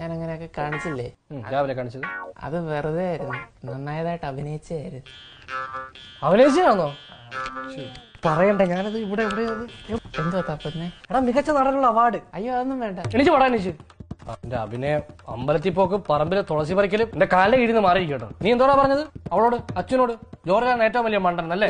രാവിലെയൊക്കെ കാണിച്ചില്ലേ? ഉം, രാവിലെ കാണിച്ചത്? അത് വെറുതെ ആയിരുന്നു. നന്നായതായിട്ട് അഭിനയിച്ചായിരുന്നു അഭിനയിച്ചാണോ പറയണ്ടേ ഞാനത് ഇവിടെ ഇവിടെ എന്തോ തപ്പുന്നേ? എടാ മികച്ച നടനുള്ള അവാർഡ്. അയ്യോ അതൊന്നും വേണ്ട. എനിക്ക് പറയാൻ എനിക്ക് എന്റെ അഭിനയം അമ്പലത്തിൽ പോക്ക് പറമ്പിൽ തുളസി പറിക്കലും എന്റെ കാലിലെ ഇരുന്ന് മാറിയിരിക്കട്ടോ നീ എന്തോടാ പറഞ്ഞത്? അവളോട് അച്ഛനോട് ജോർജാണ് ഏറ്റവും വലിയ മണ്ടൻ അല്ലേ?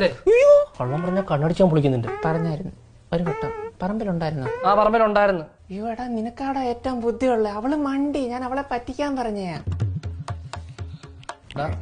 കള്ളം പറഞ്ഞ കണ്ണടിച്ചാൻ പൊളിക്കുന്നുണ്ട്. പറഞ്ഞായിരുന്നു. ഒരു വട്ടം. പറമ്പിലുണ്ടായിരുന്നു? ആ പറമ്പിലുണ്ടായിരുന്നു. ഇവിടെ നിനക്കാടാ ഏറ്റവും ബുദ്ധിയുള്ള. അവൾ മണ്ടി ഞാൻ അവളെ പറ്റിക്കാൻ പറഞ്ഞയാ. എടാ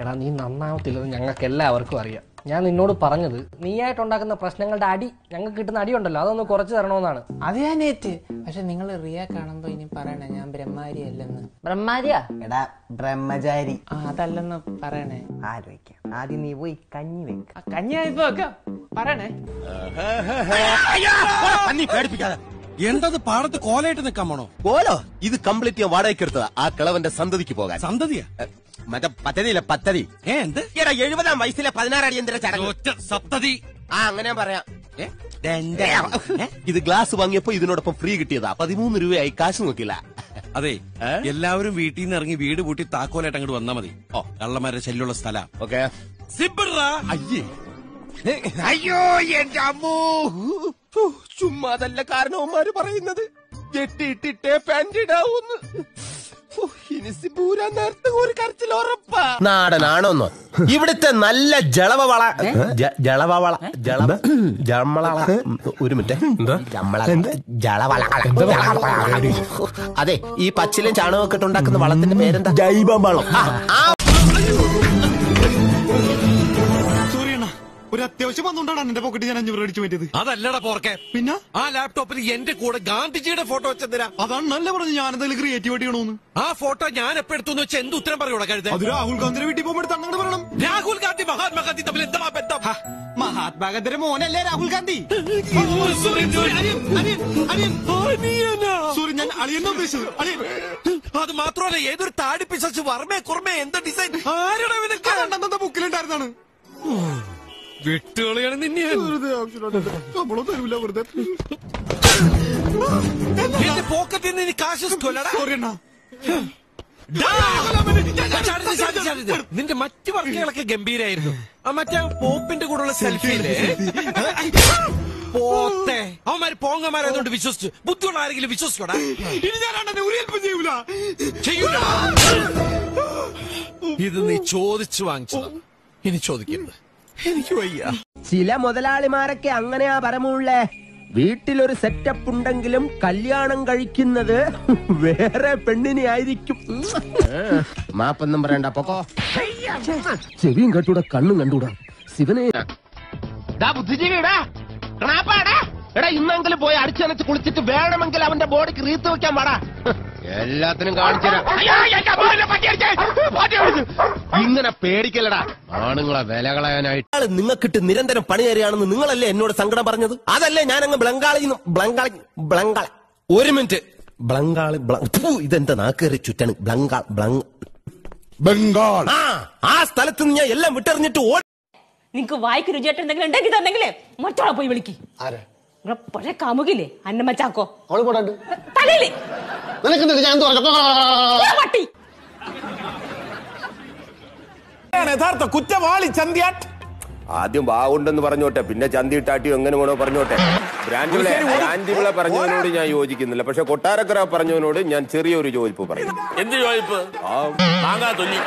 എടാ നീ നന്നാവത്തില്ലെന്ന് ഞങ്ങൾക്ക് എല്ലാവർക്കും അറിയാം. ഞാൻ നിന്നോട് പറഞ്ഞത് നീയായിട്ടുണ്ടാക്കുന്ന പ്രശ്നങ്ങളുടെ അടി ഞങ്ങൾക്ക് കിട്ടുന്ന അടി ഉണ്ടല്ലോ അതൊന്ന് കുറച്ച് തരണമെന്നാണ്. അത് ഞാൻ ഏറ്റ്. പക്ഷെ നിങ്ങൾ റിയ കാണുമ്പോ ഇനി പറയണേ ഞാൻ ബ്രഹ്മാരി അല്ലെന്ന് ബ്രഹ്മാരിയാ? എടാ ബ്രഹ്മചാരി. ആ അതല്ലെന്ന് പറയണേ. ആലോചിക്കാം ആദ്യം നീ പോയി കഞ്ഞി വെക്ക. ആ കഞ്ഞിയായിപ്പോ വെക്കാം. പറയണേ. നീ പേടിപ്പിക്കാതെ. എന്തത് പാടത്ത് കോലയിട്ട് നിൽക്കാൻ പോണോ? കോലോ? ഇത് കംപ്ലീറ്റ് ഞാൻ വാടകയ്ക്ക് എടുത്തതാ. ആ കിളവന്റെ സന്തതിക്ക് പോകാൻ. സന്തതിയാ? മറ്റേ പദ്ധതിയില്ല പദ്ധതി. ഏ എന്ത്? എടാ എഴുപതാം വയസ്സിലെ പതിനാറ് അടിയന്തര ചടങ്ങ്? ഒറ്റ സപ്തതി. ആ അങ്ങനെ പറയാം. ഏ? ദെന്റെ. ഏ? ഇത് ഗ്ലാസ് വാങ്ങിയപ്പോ ഇതിനോടൊപ്പം ഫ്രീ കിട്ടിയതാ. പതിമൂന്ന് രൂപയായി കാശ് നോക്കില്ല. അതെ എല്ലാവരും വീട്ടിൽ നിന്ന് ഇറങ്ങി വീട് പൂട്ടി താക്കോലായിട്ട് അങ്ങോട്ട് വന്നാ മതി. ഓ. കള്ളന്മാരുടെ ശല്യമുള്ള സ്ഥല. ഓക്കെ. അയ്യേ. അയ്യോ എന്റെ അമ്മോ. ഹൂ, ചുമ്മാതല്ല കാരണവന്മാര് പറയുന്നത്. ജെട്ടിയിട്ടിട്ടേ പാന്റ് ഇടാവൂന്ന്. നാടനാണോന്നോ? ഇവിടുത്തെ നല്ല ജളവള ജളവള ജളവ ജമ്മള ഒരു മിനിറ്റ്. ജളവള അതെ ഈ പച്ചിലും ചാണകമൊക്കെ ഉണ്ടാക്കുന്ന വളത്തിന്റെ പേരെന്താ? ജൈവവളം. അത്യാവശ്യം വന്നുകൊണ്ടാണ് എന്റെ പോക്കറ്റ് ഞാൻ അഞ്ഞൂറ് അടിച്ചു പറ്റിയത് അതല്ലടാ പോർക്കെ. പിന്നെ? ആ ലാപ്ടോപ്പിൽ എന്റെ കൂടെ ഗാന്ധിജിയുടെ ഫോട്ടോ വെച്ചെന്തിനാ? അതാണ് നല്ല പറഞ്ഞു ഞാൻ എന്തെങ്കിലും ക്രിയേറ്റിവിറ്റി ചെയ്യണമെന്ന് ആ ഫോട്ടോ ഞാൻ എപ്പോ എടുത്തു വെച്ചാൽ എന്ത് ഉത്തരം പറയൂടെ കഴുത? അത് രാഹുൽ ഗാന്ധിയുടെ വീട്ടിൽ പോകുമ്പോൾ തന്നെ പറയണം. രാഹുൽ ഗാന്ധി മഹാത്മാഗാന്ധി തമ്മിൽ എന്താ ബന്ധം? മഹാത്മാഗാന്ധിയുടെ മോനല്ലേ രാഹുൽ ഗാന്ധി? സോറി, ഞാൻ അളിയെന്നെ ഉദ്ദേശിച്ചത്. അളിയൻ. അത് മാത്രമല്ല ഏതൊരു താടി പിശാച്ച് വർമ്മേ കുർമ്മേ എന്താ ഡിസൈൻ ആരുടെ ബുക്കിലുണ്ടായിരുന്നാണ് വിട്ടുകളിയാണ് നിന്നെ. വെറുതെ ആവശ്യമില്ലാതെ നമ്മളോ തരൂല വെറുതെ. എന്റെ പോക്കറ്റിൽ നിന്ന് ഇനി കാശ് കൊല്ലടാ. നിന്റെ മറ്റു വർക്കുകളൊക്കെ ഗംഭീരായിരുന്നു. ആ മറ്റേ പോപ്പിന്റെ കൂടെയുള്ള സെൽഫിയില്ലേ? പോത്തെ. അവന്മാര് പോങ്ങന്മാരായതുകൊണ്ട് വിശ്വസിച്ചു. ബുദ്ധിയുള്ള ആരെങ്കിലും വിശ്വസിക്കോടാ ഇനി ചെയ്യൂല. ഇത് നീ ചോദിച്ചു വാങ്ങിച്ചതാ. ഇനി ചോദിക്കരുത്. എനിക്ക് വയ്യ. ചില മുതലാളിമാരൊക്കെ അങ്ങനെയാ പരമുള്ളേ വീട്ടിലൊരു സെറ്റപ്പ് ഉണ്ടെങ്കിലും കല്യാണം കഴിക്കുന്നത് വേറെ പെണ്ണിനെ ആയിരിക്കും. മാപ്പൊന്നും പറയണ്ട പൊക്കോ. ചെവിയും കെട്ടൂടെ കണ്ണും കണ്ടൂടാ. ശിവനെ ബുദ്ധിജീവിടാ എടാ ഇന്നെങ്കിലും പോയി അടിച്ചനച്ച് കുളിച്ചിട്ട് വേണമെങ്കിൽ അവന്റെ ബോഡിക്ക് റീത്ത് വെക്കാൻ പാടാ എല്ലാത്തിനും കാണിച്ചുതരാം. ഇങ്ങനെ പേടിക്കല്ലടാ. ആണുങ്ങളെ വില കളയാനായിട്ട്. നിങ്ങൾക്കിട്ട് നിരന്തരം പണി തരികയാണെന്ന് നിങ്ങളല്ലേ എന്നോട് സങ്കടം പറഞ്ഞത്? അതല്ലേ ഞാൻ അങ്ങ് ബ്ലങ്കാളി ബ്ലങ്കാളി ബ്ലങ്കാളി ഒരു മിനിറ്റ്. ബ്ലങ്കാളി ബ്ല- ഇതെന്താ നാക്കേറി ചുറ്റാണ്? ബ്ലങ്കാൾ ബ്ലങ് ബംഗാൾ. ആ ആ സ്ഥലത്ത് നിന്ന് ഞാൻ എല്ലാം വിട്ടെറിഞ്ഞിട്ട് ഓടി നിങ്ങക്ക് വായിക്ക് രുചിയായിട്ട് എന്തെങ്കിലും ഉണ്ടെങ്കിൽ തന്നെങ്കിലേ മറ്റോളെ പോയി വിളിക്ക്. കാമുകില്ലേ അന്നമ്മ ചാക്കോ പോടാണ്ട് തലയിൽ. നിനക്ക് ഞാൻ എന്ത് പറഞ്ഞു? യഥാർത്ഥ കുറ്റവാളി ചന്തിയാട്ട് ആദ്യം വാവുണ്ടെന്ന് പറഞ്ഞോട്ടെ പിന്നെ ചന്തിട്ടാട്ടിയോ എങ്ങനെ വേണോ പറഞ്ഞോട്ടെ. ബ്രാൻഡിവിളെ ബ്രാൻഡിവിളെ പറഞ്ഞവനോട് ഞാൻ യോജിക്കുന്നില്ല. പക്ഷെ കൊട്ടാരക്കര പറഞ്ഞവനോട് ഞാൻ ചെറിയൊരു യോജിപ്പ് പറയും. എന്ത് ചോദിപ്പ് മാങ്ങാ തൊല്ലി